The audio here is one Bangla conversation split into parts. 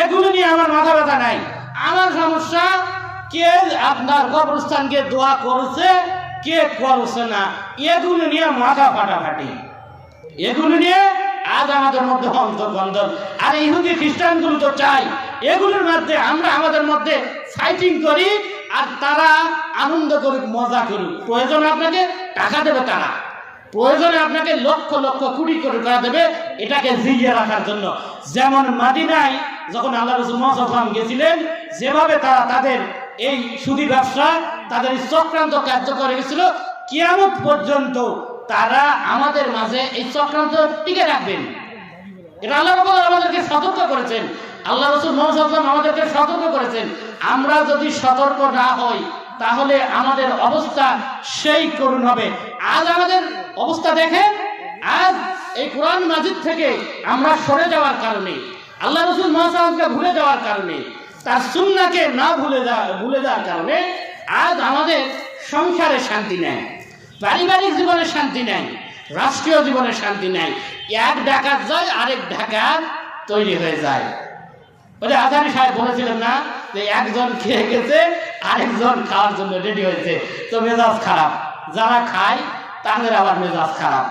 এগুলো নিয়ে আমার মাথা ব্যথা নাই। আমার সমস্যা, কে আপনার কবরস্থানকে দোয়া করছে, কে করছে না, এগুলো নিয়ে মাথা ফাটাফাটি। এগুলো নিয়ে আজ আমাদের মধ্যে অন্তর্বন্ধন। আর ইহুদি খ্রিস্টানগুলো তো চাই। এগুলোর মধ্যে আমরা আমাদের মধ্যে ফাইটিং করি, আর তারা আনন্দ করুক, মজা করুক। প্রয়োজন আপনাকে, টাকা দেবে তারা। প্রয়োজনে আপনাকে লক্ষ লক্ষ কোটি কোটি টাকা দেবে এটাকে জিইয়ে রাখার জন্য। যেমন মাদিনায় যখন আল্লাহ রসুল মোহাম্মদ গেছিলেন, যেভাবে তারা তাদের এই সুদী ব্যবসা, তাদের চক্রান্ত কার্য করে গেছিল কিয়ামত পর্যন্ত তারা আমাদের মাঝে এই চক্রান্ত টিকে রাখবেন। এটা আল্লাহ আমাদেরকে সতর্ক করেছেন। আল্লাহ রসুল মোহাম্মদ আমাদেরকে সতর্ক করেছেন। আমরা যদি সতর্ক না হই তাহলে আমাদের অবস্থা সেই করুণ হবে। আজ আমাদের অবস্থা দেখেন, আজ এই কোরআন মাজিদ থেকে আমরা সরে যাওয়ার কারণে, আল্লাহ রসুল মহাসামকে ভুলে যাওয়ার কারণে, তার সুন্নাকে না ভুলে যাওয়া ভুলে যাওয়ার কারণে আজ আমাদের সংসারে শান্তি নেয় পারিবারিক জীবনে শান্তি নেয় রাষ্ট্রীয় জীবনে শান্তি নেয় এক ডাকাত যায় আরেক ডাকাত তৈরি হয়ে যায়। ওই যে আজানি সাহেব বলেছিলেন না যে একজন খেয়ে গেছে, আরেকজন খাওয়ার জন্য রেডি হয়েছে। তো মেজাজ খারাপ। যারা খায়, তাদের আবার মেজাজ খারাপ।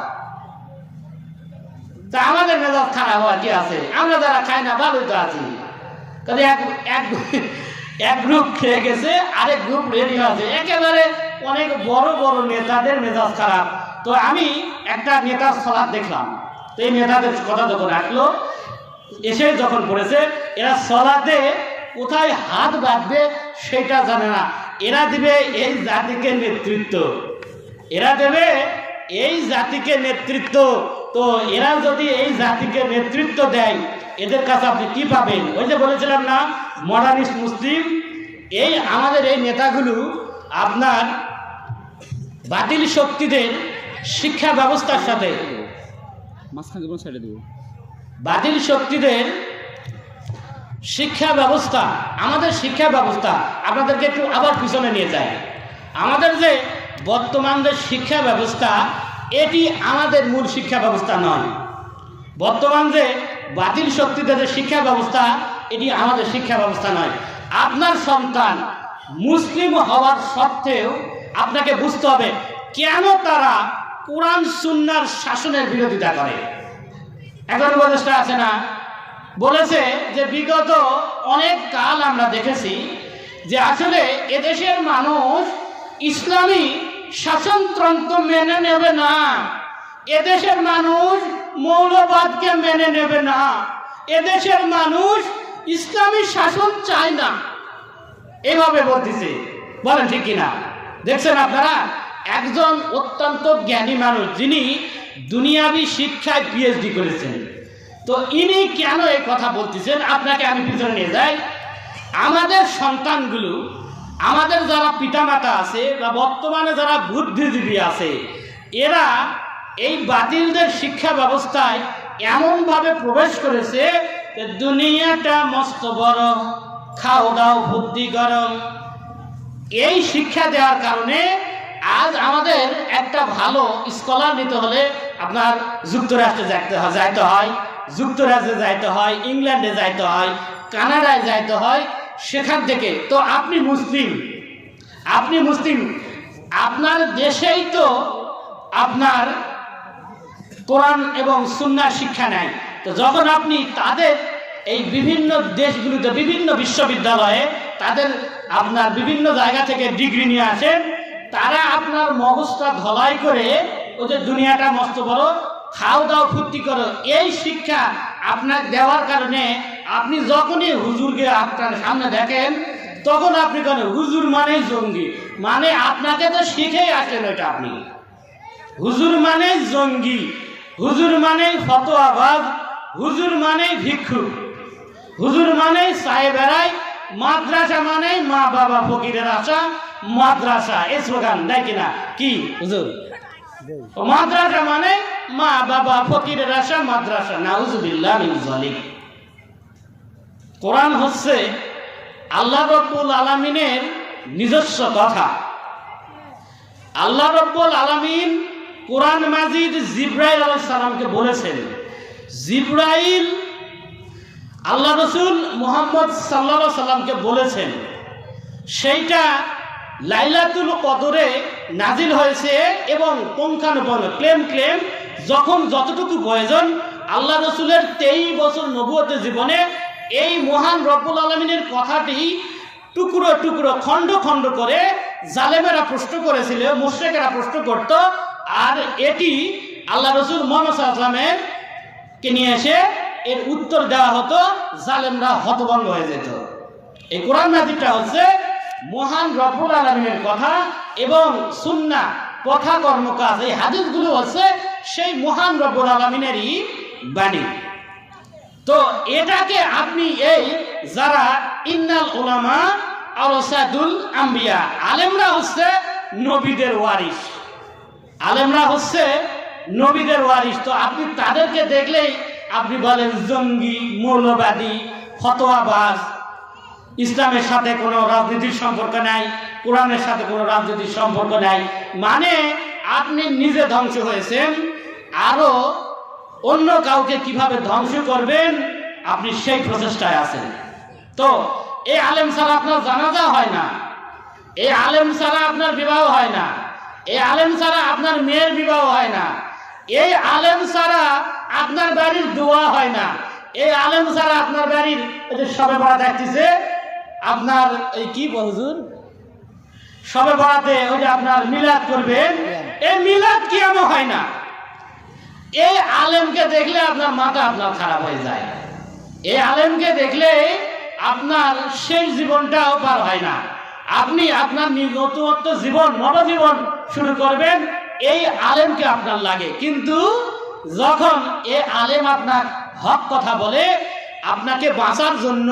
তা আমাদের মেজাজ খারাপ হওয়ার কি আছে? আমরা যারা খাই না, ভালোই তো আছি। কাজে এক এক এক গ্রুপ খেয়ে গেছে, আরেক গ্রুপ রেডি আছে একেবারে অনেক বড় বড় নেতাদের মেজাজ খারাপ। তো আমি একটা নেতার সলাপ দেখলাম। তো এই নেতাদের কথা যখন রাখল এসে যখন পড়েছে, এরা সলাতে কোথায় হাত বাঁধবে সেটা জানে না। এরা দিবে এই জাতিকে নেতৃত্ব। এরা দেবে এই জাতিকে নেতৃত্ব। তো এরা যদি এই জাতিকে নেতৃত্ব দেয়, এদের কাছে আপনি কি পাবেন? ওই যে বলেছিলাম না মডার্নিস্ট মুসলিম, এই আমাদের এই নেতাগুলো আপনার বাতিল শক্তিদের শিক্ষা ব্যবস্থার সাথে মাঝখানে সাইডে দেবো। বাতিল শক্তিদের শিক্ষা ব্যবস্থা, আমাদের শিক্ষা ব্যবস্থা আপনাদেরকে একটু আবার পিছনে নিয়ে যায়। আমাদের যে বর্তমান যে শিক্ষা ব্যবস্থা, এটি আমাদের মূল শিক্ষা ব্যবস্থা নয়। বর্তমান যে বাতিল শক্তিদের যে শিক্ষা ব্যবস্থা, এটি আমাদের শিক্ষা ব্যবস্থা নয়। আপনার সন্তান মুসলিম হওয়ার সত্ত্বেও আপনাকে বুঝতে হবে কেন তারা কোরআন, সুন্নার শাসনের বিরোধিতা করে। এখন উপদেষ্টা আছে না। বলেছে যে বিগত অনেক কাল আমরা দেখেছি যে আসলে এদেশের মানুষ ইসলামী শাসনতন্ত্র মেনে নেবে না। এদেশের মানুষ মৌলবাদকে মেনে নেবে না। এদেশের মানুষ ইসলামী শাসন চায় না। এভাবে বলতেছে। বলেন ঠিক কিনা? দেখছেন আপনারা? একজন অত্যন্ত জ্ঞানী মানুষ, যিনি দুনিয়াবি শিক্ষায় পিএইচডি করেছেন। তো ইনি কেন এই কথা বলতেছেন? আপনাকে আমি পিছনে নিয়ে যাই। আমাদের সন্তানগুলো, আমাদের যারা পিতামাতা আছে বা বর্তমানে যারা বুদ্ধিজীবী আছে, এরা এই বাতিলদের শিক্ষা ব্যবস্থায় এমনভাবে প্রবেশ করেছে যে দুনিয়াটা মস্ত বড় খাও দাও বুদ্ধি গরম। এই শিক্ষা দেওয়ার কারণে আজ আমাদের একটা ভালো স্কলার নিতে হলে আপনার যুক্তরাষ্ট্রে যাইতে হয় যাইতে হয়, যুক্তরাজ্যে যাইতে হয়, ইংল্যান্ডে যাইতে হয়, কানাডায় যাইতে হয়, সেখান থেকে। তো আপনি মুসলিম আপনি মুসলিম, আপনার দেশেই তো আপনার কোরআন এবং সুন্নার শিক্ষা নেয় তো যখন আপনি তাদের এই বিভিন্ন দেশগুলিতে, বিভিন্ন বিশ্ববিদ্যালয়ে তাদের আপনার বিভিন্ন জায়গা থেকে ডিগ্রি নিয়ে আসেন তারা আপনার মগজটা ধলাই করে ওদের দুনিয়াটা মস্ত বড়, খাও দাও ফুর্তি করো। এই শিক্ষা আপনার দেওয়ার কারণে আপনি যখনই হুজুরকে আপনার সামনে দেখেন, তখন আপনি কেন হুজুর মানেই জঙ্গি। মানে আপনাকে তো শিখেই আসেন ওইটা আপনি। হুজুর মানে জঙ্গি, হুজুর মানে ফতোয়াবাজ, হুজুর মানে ভিক্ষু, হুজুর মানে মাদ্রাসা মানে মা বাবা ফকিরের আশা, মাদ্রাসা, এ স্লোগান দেয় কিনা? কি? হুজুর। মাদ্রাসা মানে মা বাবা ফকিরের আশা, মাদ্রাসা। নাউজুবিল্লাহ মিন জালিক কোরআন হচ্ছে আল্লাহ রব্বুল আলামিনের নিজস্ব কথা। আল্লাহ রব্বুল আলামিন কোরআন মাজিদ জিব্রাইল আলাইহিস সালামকে বলেছেন, জিব্রাইল আল্লাহ রসুল মোহাম্মদ সাল্লা সাল্লামকে বলেছেন, সেইটা লাইলাতুল কদরে নাজিল হয়েছে এবং পুঙ্খানুপুঙ্খ, ক্লেম ক্লেম, যখন যতটুকু প্রয়োজন, আল্লাহ রসুলের তেইশ বছর নবুয়তে জীবনে এই মহান রব্বুল আলমিনের কথাটি টুকরো টুকরো, খণ্ড খণ্ড করে জালেমেরা প্রশ্ন করেছিল, মুশ্রেকেরা প্রশ্ন করত, আর এটি আল্লাহ রসুল মোহাম্মদ সাল্লামের কে নিয়ে এসে এর উত্তর দেওয়া হতো, জালেমরা হতভঙ্গ হয়ে যেত। এই কোরআন নাজিরটা হচ্ছে মহান রব্বুল আলমিনের কথা এবং সুন্না কথা কর্মকাজ। এই হাদিসগুলো হচ্ছে সেই মহান রব্বুল আলমিনেরই বাণী। তো এটাকে আপনি এই যারা ইন্নাল ওলামা আলসাদুল আম্বিয়া, আলেমরা হচ্ছে নবীদের ওয়ারিস আলেমরা হচ্ছে নবীদের ওয়ারিস তো আপনি তাদেরকে দেখলেই আপনি বলেন, জঙ্গি, মৌলবাদী, ফতোয়াবাজ, ইসলামের সাথে কোনো রাজনীতির সম্পর্ক নাই, কোরআনের সাথে কোনো রাজনীতির সম্পর্ক নাই। মানে আপনি নিজে ধ্বংস হয়েছেন, আরও অন্য কাউকে কীভাবে ধ্বংস করবেন, আপনি সেই প্রচেষ্টায় আছেন। তো এই আলেম ছাড়া আপনার জানাজা হয় না এই আলেম ছাড়া আপনার বিবাহ হয় না এই আলেম ছাড়া আপনার মেয়ের বিবাহ হয় না এই আলেম ছাড়া আপনার বাড়ির দোয়া হয় না। এই আলেম ছাড়া আপনার বাড়ির যে সবে বড়া দেখতেছে আপনার এই কি বলজুর সবে বড়াতে ওই যে আপনার মিলাদ করবেন, এই মিলাদ কিয়ামও হয় না। এই আলেমকে দেখলে আপনার মাথা আপনার খারাপ হয়ে যায়। এই আলেমকে দেখলে আপনার শেষ জীবনটাও পার হয় না। আপনি আপনার নতুনত্ব জীবন, নবজীবন শুরু করবেন এই আলেমকে আপনার লাগে। কিন্তু যখন এ আলেম আপনার হক কথা বলে, আপনাকে বাঁচার জন্য,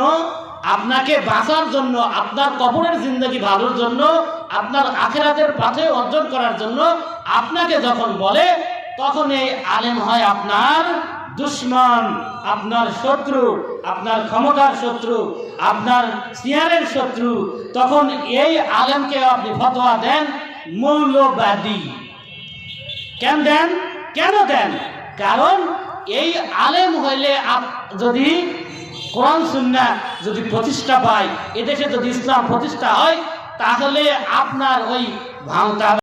আপনাকে বাঁচার জন্য, আপনার কবরের জিন্দগি ভালোর জন্য, আপনার আখেরাতের পাথে অর্জন করার জন্য আপনাকে যখন বলে, তখন এই আলেম হয় আপনার দুশ্মন, আপনার শত্রু, আপনার ক্ষমতার শত্রু, আপনার সিয়ারের শত্রু। তখন এই আলেমকে আপনি ফতোয়া দেন মৌলবাদী। কেন দেন? কেন দেন? কারণ এই আলেম হইলে যদি কোরআন, সুন্না যদি প্রতিষ্ঠা পায়, এদেশে যদি ইসলাম প্রতিষ্ঠা হয়, তাহলে আপনার ওই ভাঙতা